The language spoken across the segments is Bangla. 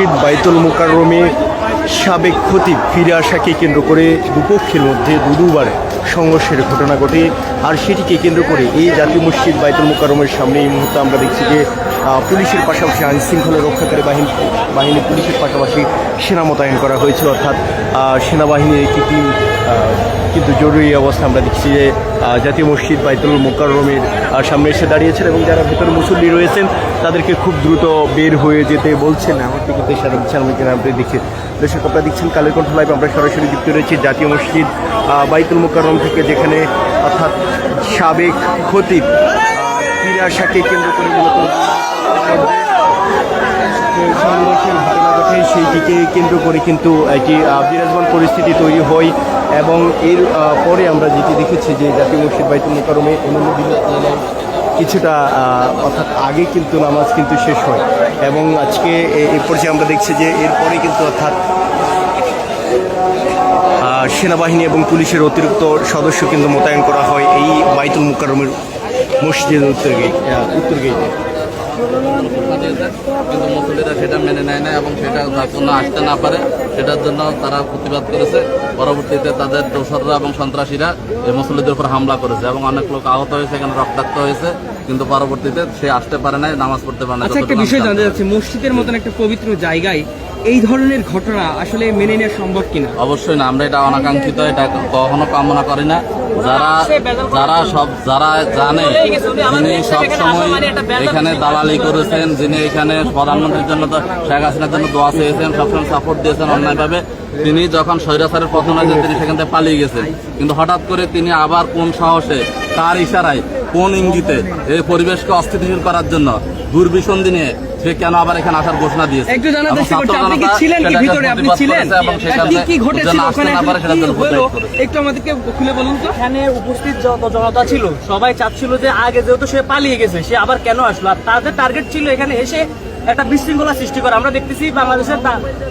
মসজিদ বাইতুল মোকাররমে সাবেক ক্ষতি ফিরে আসাকে কেন্দ্র করে দুপক্ষের মধ্যে দুদুবার সংঘর্ষের ঘটনা ঘটে। আর সেটিকে কেন্দ্র করে এই জাতীয় মসজিদ বাইতুল মোকারমের সামনে এই মুহূর্তে আমরা দেখছি যে পুলিশের পাশাপাশি আইন শৃঙ্খলা রক্ষাকারী বাহিনী বাহিনী পুলিশের পাশাপাশি সেনা মোতায়েন করা হয়েছে অর্থাৎ সেনাবাহিনীর একটি টিম কিন্তু জরুরি অবস্থা আমরা দেখছি যে জাতীয় মসজিদ বাইতুল মোকাররমের সামনে এসে দাঁড়িয়েছেন এবং যারা ভেতরে মুসল্লি রয়েছেন, তাদেরকে খুব দ্রুত বের হয়ে যেতে বলছেন। আমার থেকে ইশারা দিচ্ছেন আমি কিনা আপনি দেখছেন দর্শক, আপনারা দেখছেন কালের কণ্ঠ লাইভ, আমরা সরাসরি যুক্ত রয়েছি জাতীয় মসজিদ বাইতুল মোকাররম থেকে, যেখানে অর্থাৎ সাবেক খতিব ক্রীড়া আসাকে কেন্দ্র করে মূলত সেইটিকে কেন্দ্র করে কিন্তু একটি বিরাজমান পরিস্থিতি তৈরি হয় এবং এর পরে আমরা যেটি দেখেছি যে জাতীয় মসজিদ বাইতুল মোকারমে অন্যান্য কিছুটা অর্থাৎ আগে কিন্তু নামাজ কিন্তু শেষ হয় এবং আজকে এ- এর পর্যায়ে আমরা দেখছি যে এরপরে কিন্তু অর্থাৎ সেনাবাহিনী এবং পুলিশের অতিরিক্ত সদস্য কিন্তু মোতায়েন করা হয় এই বাইতুল মোকারমের মসজিদের উত্তর গেট উত্তর গেটে। কিন্তু মুসল্লিরা সেটা মেনে নেয় না এবং সেটা জন্য আসতে না পারে। সেটার জন্য তারা প্রতিবাদ করেছে। পরবর্তীতে তাদের দোসররা এবং সন্ত্রাসীরা এই মুসল্লিদের উপর হামলা করেছে এবং অনেক লোক আহত হয়েছে, এখানে রক্তাক্ত হয়েছে। কিন্তু পরবর্তীতে সে আসতে পারে নাই নামাজ পড়তে পারে না আচ্ছা একটা বিষয় জানতে চাচ্ছি মসজিদের মতন একটা পবিত্র জায়গায় এই ধরনের ঘটনা আসলে মেনে নেওয়া সম্ভব কিনা? অবশ্যই না আমরা এটা অনাকাঙ্ক্ষিত এটা কখনো কামনা করি না। যারা যারা সব যারা জানে যিনি সবসময় এখানে দালালি করেছেন যিনি এখানে প্রধানমন্ত্রীর জন্য তো শেখ হাসিনার জন্য দোয়া চেয়েছেন সবসময় সাপোর্ট দিয়েছেন অন্যায়ভাবে তিনি যখন স্বৈরাচারের পতন হয়েছে তিনি সেখান থেকে পালিয়ে গেছেন। কিন্তু হঠাৎ করে তিনি আবার কোন সাহসে কার ইশারায় কোন ইঙ্গিতে এই পরিবেশকে অস্থিতিশীল করার জন্য দুর্বিষণ দিনে সে কেন আবার এখানে আসার ঘোষণা দিয়েছে? একটু জানার চেষ্টা করছি আপনি কি ছিলেন কি ভিতরে? আপনি ছিলেন করেছে এবং সেখান কি কি ঘটেছিল ওখানে? না পারে সেটার কি জন্য হলো? প্রতিবাদ করেছে। একটু আমাদেরকে খুলে বলুন তো। এখানে উপস্থিত যত জনতা ছিল সবাই চাচ্ছিল যে আগে যেহেতু সে পালিয়ে গেছে সে আবার কেন আসলো? আর তাদের টার্গেট ছিল এখানে এসে একটা বিশৃঙ্খলা সৃষ্টি করা। আমরা দেখতেছি বাংলাদেশের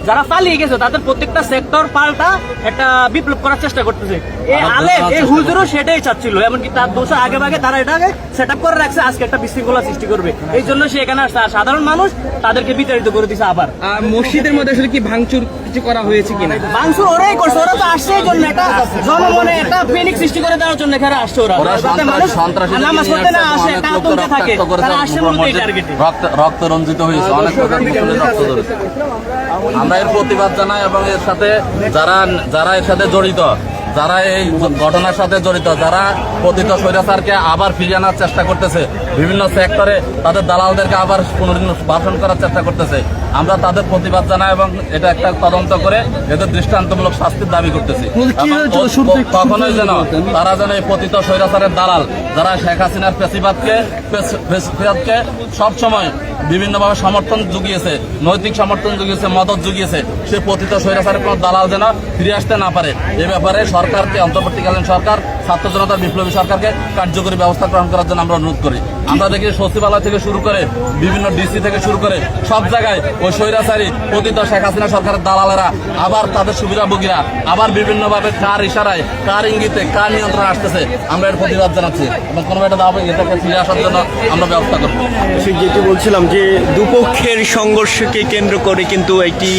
যারা পালিয়ে গেছে তাদের প্রত্যেকটা সেক্টর পাল্টা একটা বিপ্লব করার চেষ্টা করতেছে। এই আলে এই হুজুরও সেটাই চাচ্ছিল এমনকি তার দোষ আগে ভাগে তারা এটাকে সেট করে রাখছে আজকে একটা বিশৃঙ্খলা সৃষ্টি করবে। এই জন্য সে এখানে আসছে। সাধারণ মানুষ তাদেরকে বিতাড়িত করে দিছে আবার। মসজিদের মধ্যে আসলে কি ভাঙচুর কিছু করা হয়েছে কিনা? মাংস ওরাই করছে ওরা তো আসছে এই জন্য। একটা জনমনে একটা পেনিক সৃষ্টি করে দেওয়ার জন্য এখানে আসছে ওরা। মানুষ নামাজ পড়তে না আসে একটা আতঙ্কে থাকে তারা আসছে মূলত এই টার্গেটে রক্ত- রক্ত রঞ্জিত হয়েছে। অনেক আমরা এর প্রতিবাদ জানাই এবং এর সাথে যারা যারা এর সাথে জড়িত যারা এই ঘটনার সাথে জড়িত যারা পতিত স্বৈরাচারকে আবার ফিরিয়ে আনার চেষ্টা করতেছে বিভিন্ন সেক্টরে তাদের দালালদেরকে আবার পুনর্বাসন করার চেষ্টা করতেছে। আমরা তাদের প্রতিবাদ জানাই এবং এটা একটা তদন্ত করে এদের দৃষ্টান্তমূলক শাস্তির দাবি করতেছি। কখনোই যেন তারা যেন এই পতিত স্বৈরাচারের দালাল যারা শেখ হাসিনার পেশিবাদকে পেশিবাদকে সবসময় বিভিন্নভাবে সমর্থন জুগিয়েছে নৈতিক সমর্থন জুগিয়েছে মদত জুগিয়েছে সে পতিত স্বৈরাচারের কোনো দালাল যেন ফিরে আসতে না পারে। এ ব্যাপারে সরকারকে অন্তর্বর্তীকালীন সরকার, ছাত্র জনতা, বিপ্লবী সরকারকে কার্যকরী ব্যবস্থা গ্রহণ করার জন্য আমরা অনুরোধ করি। আমরা দেখি সচিবালয় থেকে শুরু করে বিভিন্ন ডিসি থেকে শুরু করে সব জায়গায় ওই স্বৈরাচারী পতিত শেখ হাসিনা সরকারের দালালেরা আবার তাদের সুবিধাভোগীরা আবার বিভিন্নভাবে কার ইশারায়, কার ইঙ্গিতে, কার নিয়ন্ত্রণ আসতেছে, আমরা এর প্রতিবাদ জানাচ্ছি। এবং কোনো একটা দাবি, এটাকে ফিরে আসার জন্য আমরা ব্যবস্থা করব। যেটি বলছিলাম যে দুপক্ষের সংঘর্ষকে কেন্দ্র করে কিন্তু একটি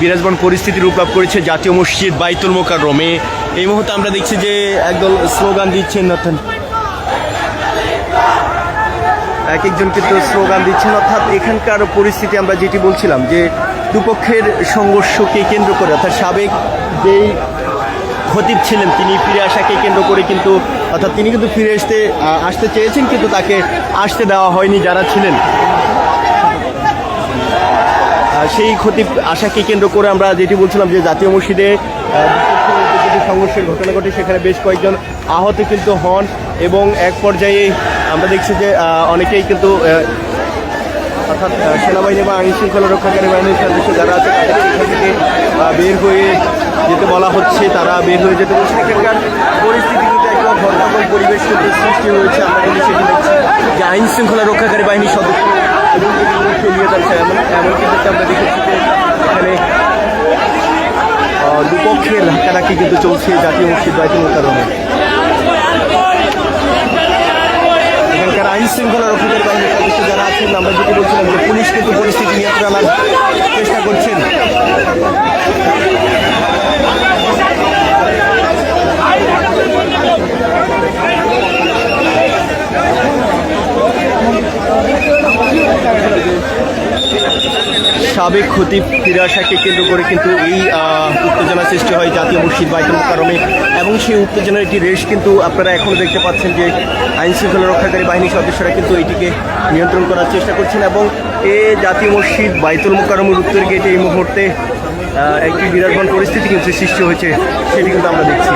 বিরাজমান পরিস্থিতি রূপ লাভ করেছে জাতীয় মসজিদ বাইতুল মোকাররমে। এই মুহূর্তে আমরা দেখছি যে একদল স্লোগান দিচ্ছেন অর্থাৎ এক একজন কিন্তু স্লোগান দিচ্ছেন। অর্থাৎ এখানকার পরিস্থিতি আমরা যেটি বলছিলাম যে দুপক্ষের সংঘর্ষকে কেন্দ্র করে, অর্থাৎ সাবেক যেই খতিব ছিলেন, তিনি ফিরে আসাকে কেন্দ্র করে কিন্তু, অর্থাৎ তিনি কিন্তু ফিরে আসতে আসতে চেয়েছেন, কিন্তু তাকে আসতে দেওয়া হয়নি যারা ছিলেন। সেই খতিব আশাকে কেন্দ্র করে আমরা যেটি বলছিলাম যে জাতীয় মসজিদে সংঘর্ষের ঘটনা ঘটে, সেখানে বেশ কয়েকজন আহত কিন্তু হন এবং এক পর্যায়ে আমরা দেখছি যে অনেকেই কিন্তু অর্থাৎ সেনাবাহিনী বা আইন শৃঙ্খলা রক্ষাকারী বাহিনীর সদস্য যারা আছে তাদেরকে এখান থেকে বের হয়ে যেতে বলা হচ্ছে, তারা বের হয়ে যেতে বলছে। এখানকার পরিস্থিতি কিন্তু একদম ঘটনাকল পরিবেশ কিন্তু সৃষ্টি হয়েছে, আমরা কিন্তু সেটি দেখছি যে আইন শৃঙ্খলা রক্ষাকারী বাহিনীর সদস্য এবং নিয়ে যাচ্ছে। এমন এমন কিন্তু আমরা দেখেছি যে, এখানে দুপক্ষের ধাক্কাধাক্কি কিন্তু চলছে জাতীয় মসজিদ বাইতুল কারণে এখানকার আইন শৃঙ্খলা রক্ষকের কারণে যারা আছেন, আমরা যেটি বলছিলাম যে পুলিশ কিন্তু পরিস্থিতি নিয়ন্ত্রণ আনার চেষ্টা করছেন Thank you. সাবেক খতিব আসাকে কেন্দ্র করে কিন্তু এই উত্তেজনা সৃষ্টি হয় জাতীয় মসজিদ বাইতুল কারণে এবং সেই উত্তেজনার একটি রেশ কিন্তু আপনারা এখনও দেখতে পাচ্ছেন যে আইন শৃঙ্খলা রক্ষাকারী বাহিনীর সদস্যরা কিন্তু এটিকে নিয়ন্ত্রণ করার চেষ্টা করছেন এবং এ জাতীয় মসজিদ বাইতুল মোকারমের উত্তর গেটে এই মুহূর্তে একটি বিরাজমান পরিস্থিতি কিন্তু সৃষ্টি হয়েছে, সেটি কিন্তু আমরা দেখছি।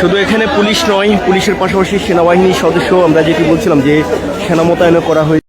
শুধু এখানে পুলিশ নয়, পুলিশের পাশাপাশি সেনাবাহিনীর সদস্য আমরা যেটি বলছিলাম যে সেনা মোতায়েন করা হয়েছে।